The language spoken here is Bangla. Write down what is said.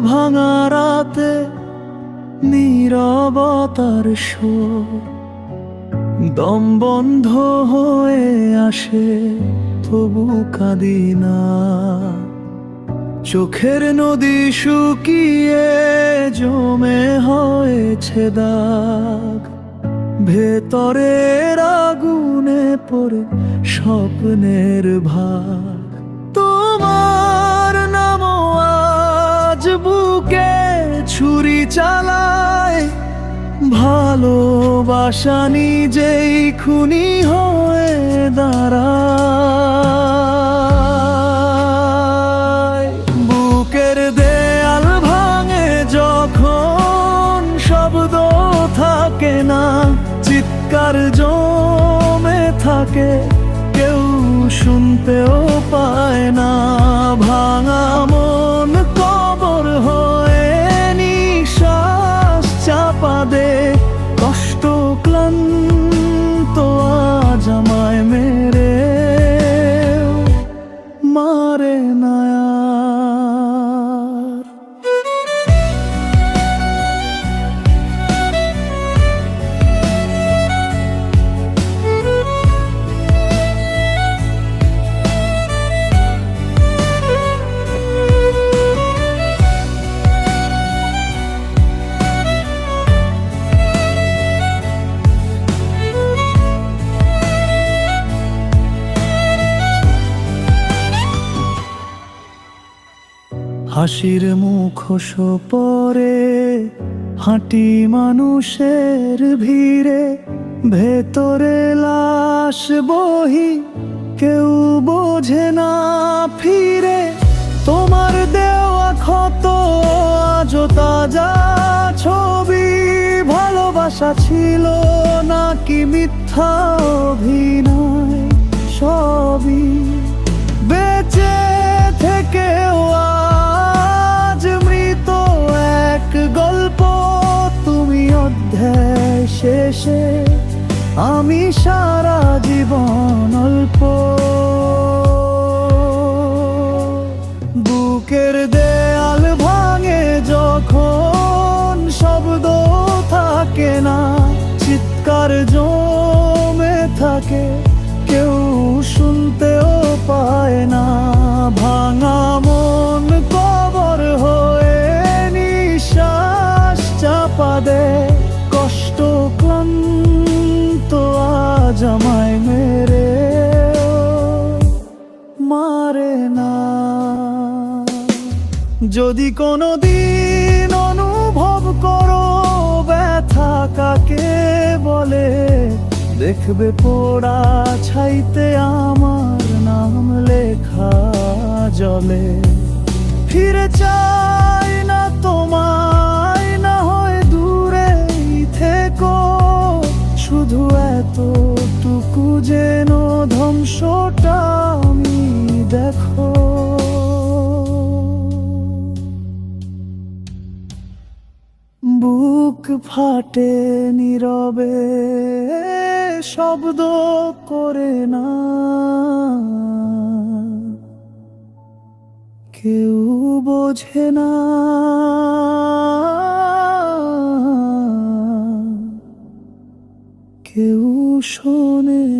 ভাঙা রাতে নীরবতার শোর দম বন্ধ হয়ে আসে, তবু কাঁদি না। চোখের নদী শুকিয়ে জমে হয়েছে দাগ। ভেতরের আগুনে পড়ে স্বপ্নের ভাগ। তোমার ছুরি চালায়, ভালোবাসা নিজেই খুনি হয়ে দাঁড়ায়। বুকের দেয়াল ভাঙে যখন শব্দ থাকে না, চিৎকার জমে থাকে, কেউ শুনতেও পায় না। হাসির মুখোশ পরে হাঁটি মানুষের ভিড়ে, ভেতরে লাশ বহি কেউ বোঝে না ফিরে। তোমার দেওয়া ক্ষত আজ তাজা ছবি, ভালোবাসা ছিল নাকি মিথ্যা অভিনয়? সবই বেঁচে শেষে আমি সারা জীবন অল্প। বুকের দেয়াল ভাঙে যখন শব্দ থাকে না, চিৎকার জমে থাকে, কেউ শুনতেও পায় না, ভাঙা যদি কোনো দিন অনুভব করো ব্যথা কাকে বলে, দেখবে পোড়া ছাইতে আমার নাম লেখা জলে। ফিরে চাই না তোমায়, না হয় দূরে থেকো, শুধু এতটুকু যেন ধ্বংসটা আমি দেখো। বুক ফাটে নীরবে শব্দ করে না। কেউ বোঝে না। কেউ শোনে